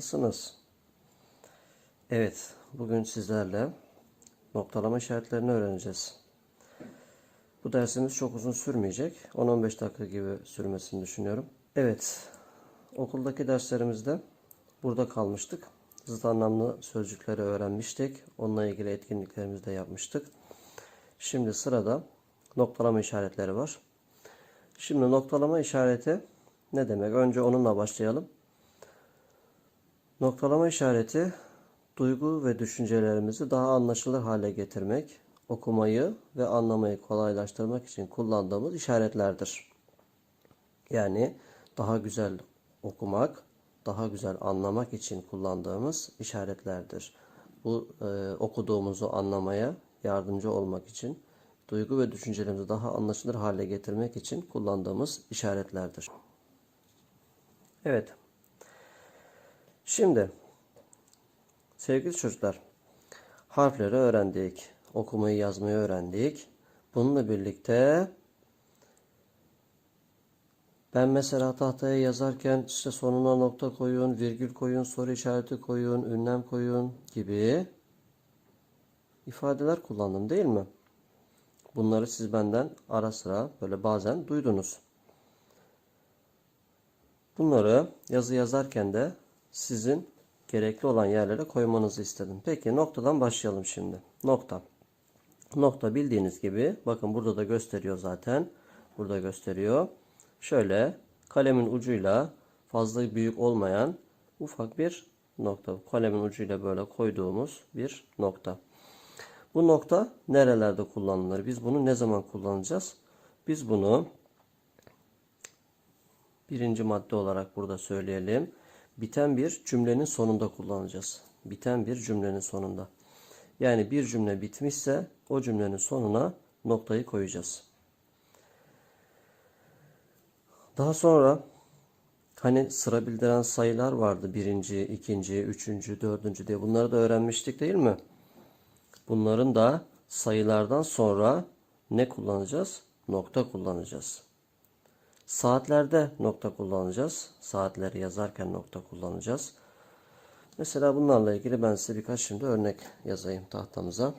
Nasılsınız? Evet, bugün sizlerle noktalama işaretlerini öğreneceğiz. Bu dersimiz çok uzun sürmeyecek. 10-15 dakika gibi sürmesini düşünüyorum. Evet, okuldaki derslerimizde burada kalmıştık. Zıt anlamlı sözcükleri öğrenmiştik. Onunla ilgili etkinliklerimizi de yapmıştık. Şimdi sırada noktalama işaretleri var. Şimdi noktalama işareti ne demek? Önce onunla başlayalım. Noktalama işareti duygu ve düşüncelerimizi daha anlaşılır hale getirmek, okumayı ve anlamayı kolaylaştırmak için kullandığımız işaretlerdir. Yani daha güzel okumak, daha güzel anlamak için kullandığımız işaretlerdir. Bu e, okuduğumuzu anlamaya yardımcı olmak için, duygu ve düşüncelerimizi daha anlaşılır hale getirmek için kullandığımız işaretlerdir. Evet. Şimdi sevgili çocuklar harfleri öğrendik. Okumayı yazmayı öğrendik. Bununla birlikte ben mesela tahtaya yazarken işte sonuna nokta koyun, virgül koyun, soru işareti koyun, ünlem koyun gibi ifadeler kullandım değil mi? Bunları siz benden ara sıra böyle bazen duydunuz. Bunları yazı yazarken de sizin gerekli olan yerlere koymanızı istedim. Peki noktadan başlayalım şimdi. Nokta. Nokta bildiğiniz gibi bakın burada da gösteriyor zaten. Burada gösteriyor. Şöyle kalemin ucuyla fazla büyük olmayan ufak bir nokta. Kalemin ucuyla böyle koyduğumuz bir nokta. Bu nokta nerelerde kullanılır? Biz bunu ne zaman kullanacağız? Biz bunu birinci madde olarak burada söyleyelim. Biten bir cümlenin sonunda kullanacağız. Biten bir cümlenin sonunda. Yani bir cümle bitmişse o cümlenin sonuna noktayı koyacağız. Daha sonra hani sıra bildiren sayılar vardı. Birinci, ikinci, üçüncü, dördüncü diye. Bunları da öğrenmiştik değil mi? Bunların da sayılardan sonra ne kullanacağız? Nokta kullanacağız. Saatlerde nokta kullanacağız. Saatleri yazarken nokta kullanacağız. Mesela bunlarla ilgili ben size birkaç şimdi örnek yazayım tahtamıza.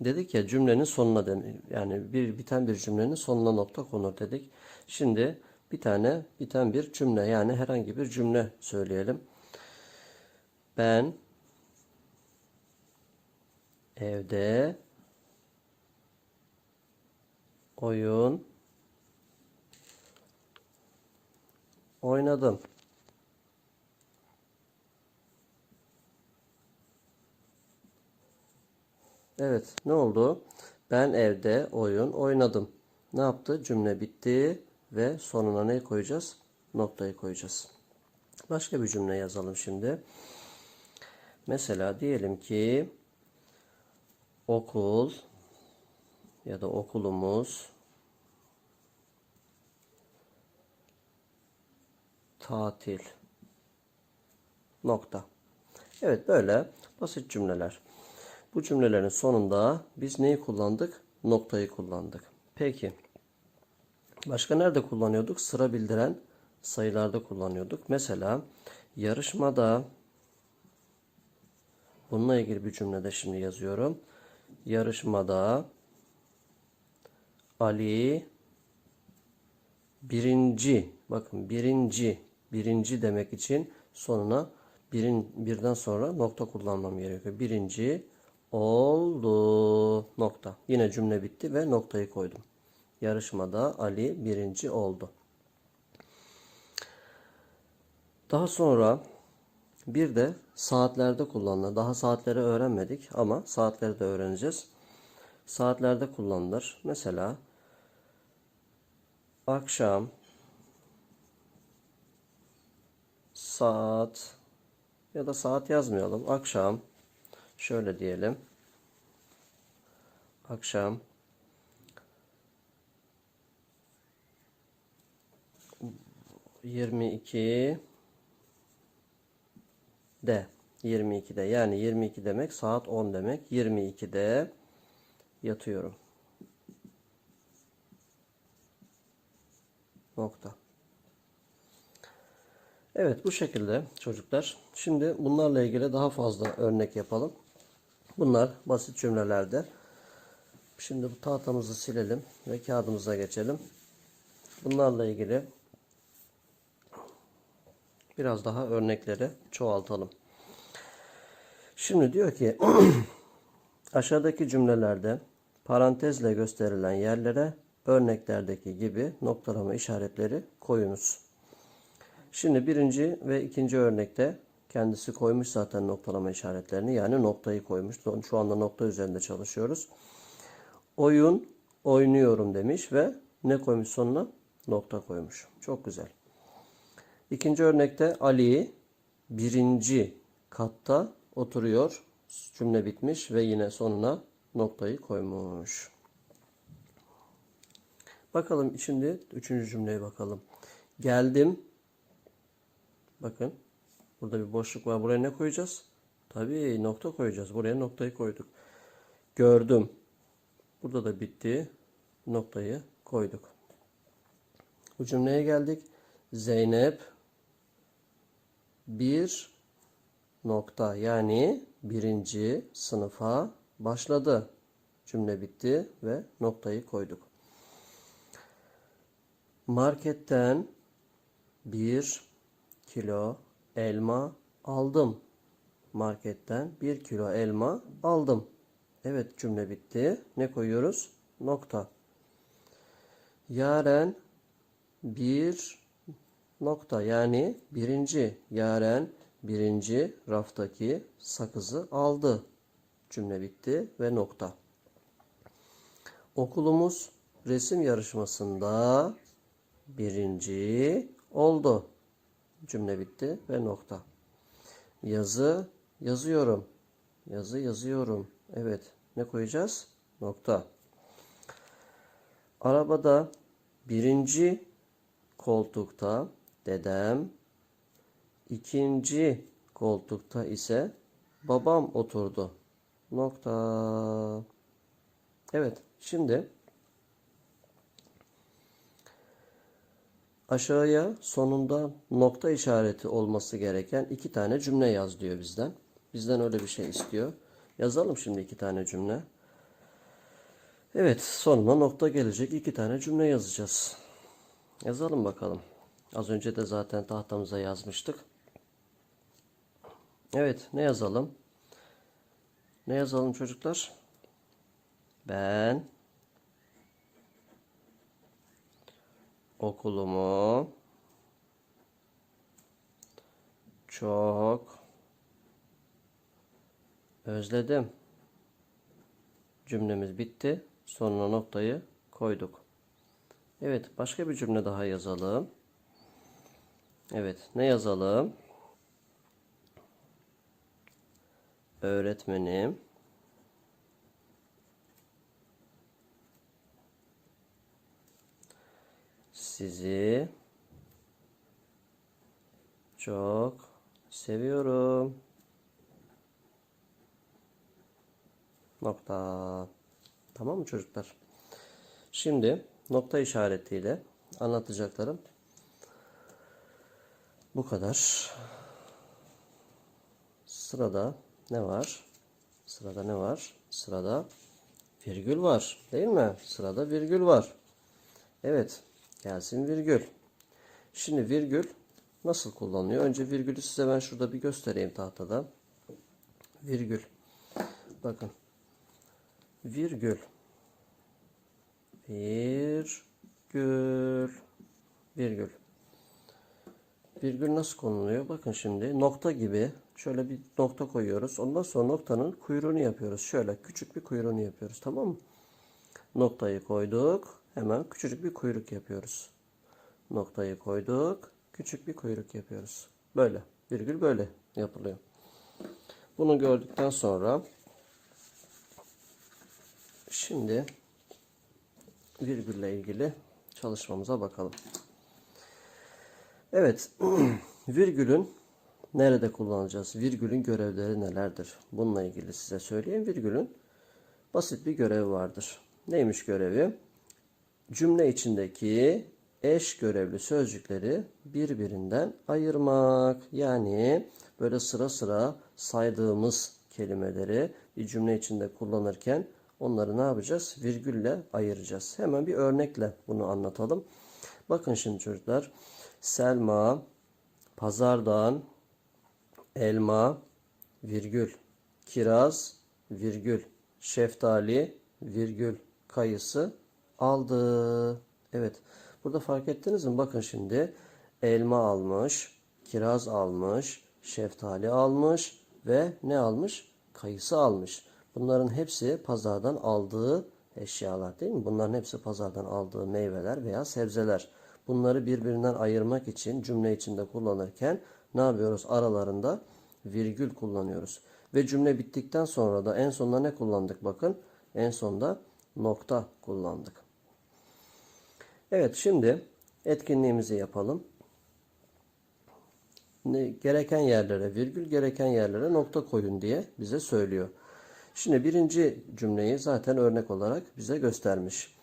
Dedik ya cümlenin sonuna yani bir biten bir cümlenin sonuna nokta konur dedik. Şimdi bir tane biten bir cümle yani herhangi bir cümle söyleyelim. Ben evde oyun oynadım. Evet, ne oldu? Ben evde oyun oynadım. Ne yaptı? Cümle bitti ve sonuna ne koyacağız? Noktayı koyacağız. Başka bir cümle yazalım şimdi. Mesela diyelim ki okul ya da okulumuz tatil nokta. Evet böyle basit cümleler. Bu cümlelerin sonunda biz neyi kullandık? Noktayı kullandık. Peki. Başka nerede kullanıyorduk? Sıra bildiren sayılarda kullanıyorduk. Mesela yarışmada bununla ilgili bir cümlede şimdi yazıyorum. Yarışmada Ali birinci bakın birinci birinci demek için sonuna birin, birden sonra nokta kullanmam gerekiyor. Birinci oldu nokta. Yine cümle bitti ve noktayı koydum. Yarışmada Ali birinci oldu. Daha sonra bir de saatlerde kullanılır. Daha saatleri öğrenmedik ama saatleri de öğreneceğiz. Saatlerde kullanılır. Mesela akşam saat ya da saat yazmayalım. Akşam şöyle diyelim. Akşam yirmi iki de 22'de yani 22 demek saat 10 demek 22'de yatıyorum. Nokta. Evet bu şekilde çocuklar. Şimdi bunlarla ilgili daha fazla örnek yapalım. Bunlar basit cümlelerde. Şimdi bu tahtamızı silelim ve kağıdımıza geçelim. Bunlarla ilgili biraz daha örnekleri çoğaltalım. Şimdi diyor ki aşağıdaki cümlelerde parantezle gösterilen yerlere örneklerdeki gibi noktalama işaretleri koyunuz. Şimdi birinci ve ikinci örnekte kendisi koymuş zaten noktalama işaretlerini yani noktayı koymuş. Şu anda nokta üzerinde çalışıyoruz. Oyun oynuyorum demiş ve ne koymuş sonuna? Nokta koymuş. Çok güzel. İkinci örnekte Ali birinci katta oturuyor. Cümle bitmiş ve yine sonuna noktayı koymuş. Bakalım şimdi üçüncü cümleye bakalım. Geldim. Bakın. Burada bir boşluk var. Buraya ne koyacağız? Tabii nokta koyacağız. Buraya noktayı koyduk. Gördüm. Burada da bitti. Noktayı koyduk. Bu cümleye geldik. Zeynep bir nokta yani birinci sınıfa başladı. Cümle bitti ve noktayı koyduk. Marketten bir kilo elma aldım. Marketten bir kilo elma aldım. Evet cümle bitti. Ne koyuyoruz? Nokta. Yaren bir nokta yani birinci yaren birinci raftaki sakızı aldı. Cümle bitti ve nokta. Okulumuz resim yarışmasında birinci oldu. Cümle bitti ve nokta. Yazı yazıyorum. Yazı yazıyorum. Evet. Ne koyacağız? Nokta. Arabada birinci koltukta dedem, ikinci koltukta ise babam oturdu. Nokta. Evet. Şimdi aşağıya sonunda nokta işareti olması gereken iki tane cümle yaz diyor bizden. Bizden öyle bir şey istiyor. Yazalım şimdi iki tane cümle. Evet, sonuna nokta gelecek iki tane cümle yazacağız. Yazalım bakalım. Az önce de zaten tahtamıza yazmıştık. Evet, ne yazalım? Ne yazalım çocuklar? Ben okulumu çok özledim. Cümlemiz bitti. Sonuna noktayı koyduk. Evet, başka bir cümle daha yazalım. Evet, ne yazalım? Öğretmenim sizi çok seviyorum. Nokta. Tamam mı çocuklar? Şimdi nokta işaretiyle anlatacaklarım bu kadar. Sırada ne var? Sırada ne var? Sırada virgül var. Değil mi? Sırada virgül var. Evet. Gelsin virgül. Şimdi virgül nasıl kullanılıyor? Önce virgülü size ben şurada bir göstereyim tahtada. Virgül. Bakın. Virgül. Virgül. Virgül. Virgül nasıl konuluyor? Bakın şimdi nokta gibi şöyle bir nokta koyuyoruz. Ondan sonra noktanın kuyruğunu yapıyoruz. Şöyle küçük bir kuyruğunu yapıyoruz. Tamam mı? Noktayı koyduk. Hemen küçücük bir kuyruk yapıyoruz. Noktayı koyduk. Küçük bir kuyruk yapıyoruz. Böyle. Virgül böyle yapılıyor. Bunu gördükten sonra şimdi virgülle ilgili çalışmamıza bakalım. Evet. Virgülün nerede kullanacağız? Virgülün görevleri nelerdir? Bununla ilgili size söyleyeyim. Virgülün basit bir görevi vardır. Neymiş görevi? Cümle içindeki eş görevli sözcükleri birbirinden ayırmak. Yani böyle sıra sıra saydığımız kelimeleri bir cümle içinde kullanırken onları ne yapacağız? Virgülle ayıracağız. Hemen bir örnekle bunu anlatalım. Bakın şimdi çocuklar. Selma pazardan elma virgül kiraz virgül şeftali virgül kayısı aldı. Evet. Burada fark ettiniz mi? Bakın şimdi elma almış, kiraz almış, şeftali almış ve ne almış? Kayısı almış. Bunların hepsi pazardan aldığı eşyalar değil mi? Bunların hepsi pazardan aldığı meyveler veya sebzeler. Bunları birbirinden ayırmak için cümle içinde kullanırken ne yapıyoruz? Aralarında virgül kullanıyoruz. Ve cümle bittikten sonra da en sonunda ne kullandık? Bakın en sonda nokta kullandık. Evet şimdi etkinliğimizi yapalım. Gereken yerlere virgül, gereken yerlere nokta koyun diye bize söylüyor. Şimdi birinci cümleyi zaten örnek olarak bize göstermiş.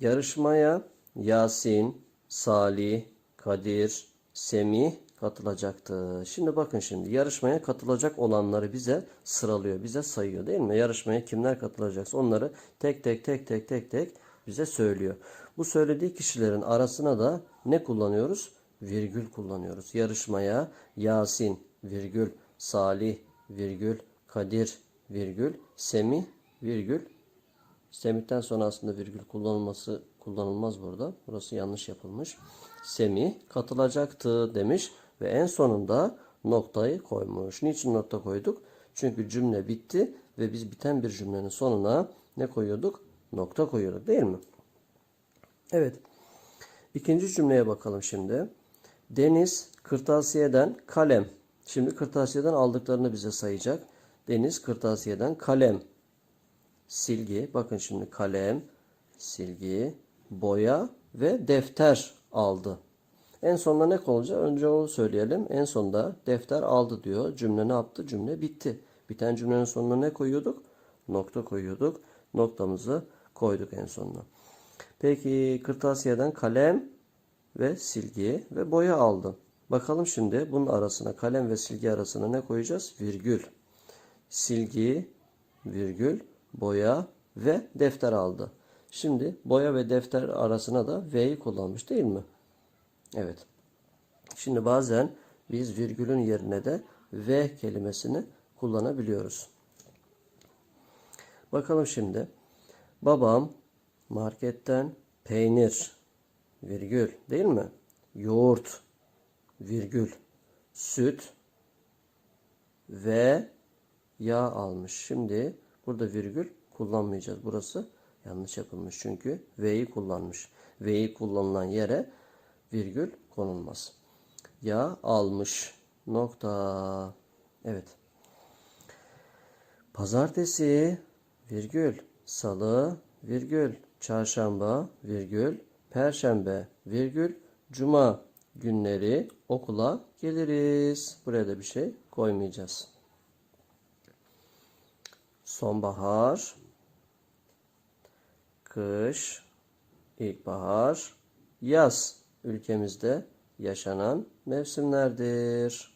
Yarışmaya Yasin, Salih, Kadir, Semih katılacaktı. Şimdi bakın şimdi yarışmaya katılacak olanları bize sıralıyor, bize sayıyor değil mi? Yarışmaya kimler katılacaksa onları tek tek tek tek tek tek bize söylüyor. Bu söylediği kişilerin arasına da ne kullanıyoruz? Virgül kullanıyoruz. Yarışmaya Yasin, virgül, Salih, virgül, Kadir, virgül, Semih, virgül. Semih'ten sonra aslında virgül kullanılması kullanılmaz burada. Burası yanlış yapılmış. Semih katılacaktı demiş ve en sonunda noktayı koymuş. Niçin nokta koyduk? Çünkü cümle bitti ve biz biten bir cümlenin sonuna ne koyuyorduk? Nokta koyuyorduk değil mi? Evet. İkinci cümleye bakalım şimdi. Deniz kırtasiyeden kalem. Şimdi kırtasiyeden aldıklarını bize sayacak. Deniz kırtasiyeden kalem, silgi. Bakın şimdi kalem, silgi, boya ve defter aldı. En sonunda ne olacak? Önce onu söyleyelim. En sonunda defter aldı diyor. Cümle ne yaptı? Cümle bitti. Biten cümlenin sonuna ne koyuyorduk? Nokta koyuyorduk. Noktamızı koyduk en sonuna. Peki kırtasiyeden kalem ve silgi ve boya aldı. Bakalım şimdi bunun arasına kalem ve silgi arasına ne koyacağız? Virgül. Silgi, virgül, boya ve defter aldı. Şimdi boya ve defter arasına da V'yi kullanmış değil mi? Evet. Şimdi bazen biz virgülün yerine de V kelimesini kullanabiliyoruz. Bakalım şimdi. Babam marketten peynir virgül değil mi? Yoğurt virgül süt ve yağ almış. Şimdi burada virgül kullanmayacağız. Burası yanlış yapılmış. Çünkü V'yi kullanmış. V'yi kullanılan yere virgül konulmaz. Yağ almış. Nokta. Evet. Pazartesi virgül salı virgül çarşamba virgül perşembe virgül cuma günleri okula geliriz. Buraya da bir şey koymayacağız. Sonbahar, kış, ilkbahar, yaz ülkemizde yaşanan mevsimlerdir.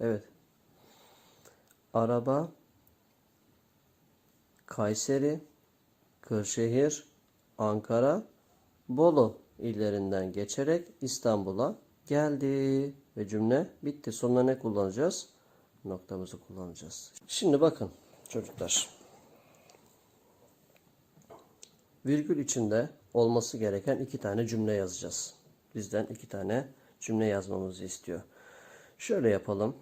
Evet. Araba, Kayseri, Kırşehir, Ankara, Bolu illerinden geçerek İstanbul'a geldi ve cümle bitti. Sonuna ne kullanacağız? Noktamızı kullanacağız. Şimdi bakın çocuklar. Virgül içinde olması gereken iki tane cümle yazacağız. Bizden iki tane cümle yazmamızı istiyor. Şöyle yapalım.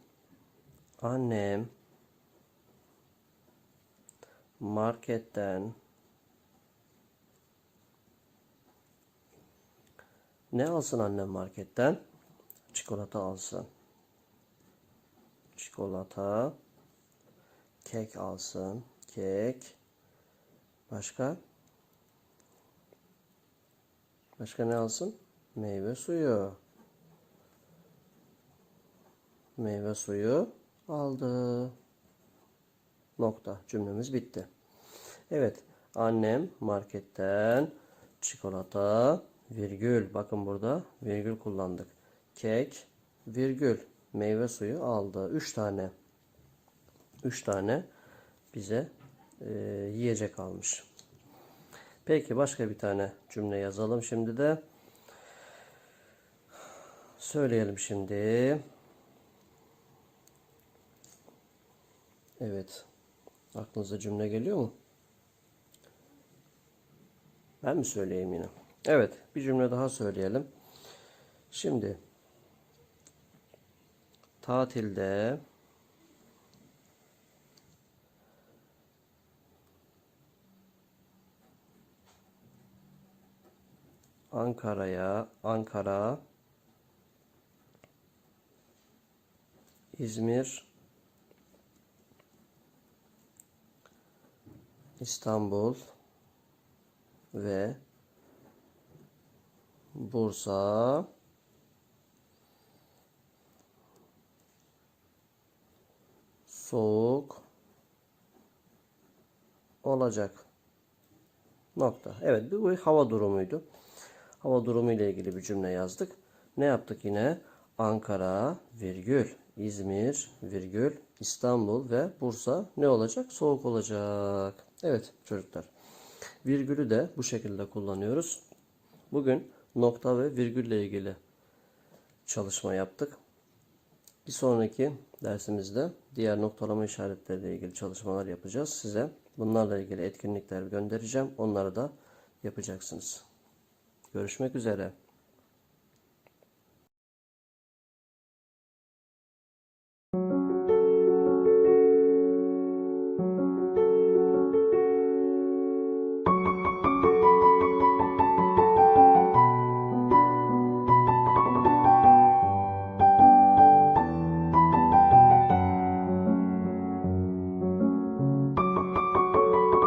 Annem marketten ne alsın annem marketten? Çikolata alsın. Çikolata. Kek alsın. Kek. Başka? Başka ne alsın? Meyve suyu. Meyve suyu aldı. Nokta. Cümlemiz bitti. Evet. Annem marketten çikolata virgül. Bakın burada virgül kullandık. Kek, virgül. Meyve suyu aldı. 3 tane. 3 tane bize e, yiyecek almış. Peki başka bir tane cümle yazalım şimdi de. Söyleyelim şimdi. Evet. Aklınıza cümle geliyor mu? Ben mi söyleyeyim yine? Evet, bir cümle daha söyleyelim. Şimdi tatilde Ankara'ya, Ankara, İzmir, İstanbul ve Bursa soğuk olacak. Nokta. Evet bu hava durumuydu. Hava durumu ile ilgili bir cümle yazdık. Ne yaptık yine? Ankara, virgül, İzmir, virgül, İstanbul ve Bursa ne olacak? Soğuk olacak. Evet çocuklar. Virgülü de bu şekilde kullanıyoruz. Bugün nokta ve virgülle ilgili çalışma yaptık. Bir sonraki dersimizde diğer noktalama işaretleriyle ilgili çalışmalar yapacağız. Size bunlarla ilgili etkinlikler göndereceğim. Onları da yapacaksınız. Görüşmek üzere.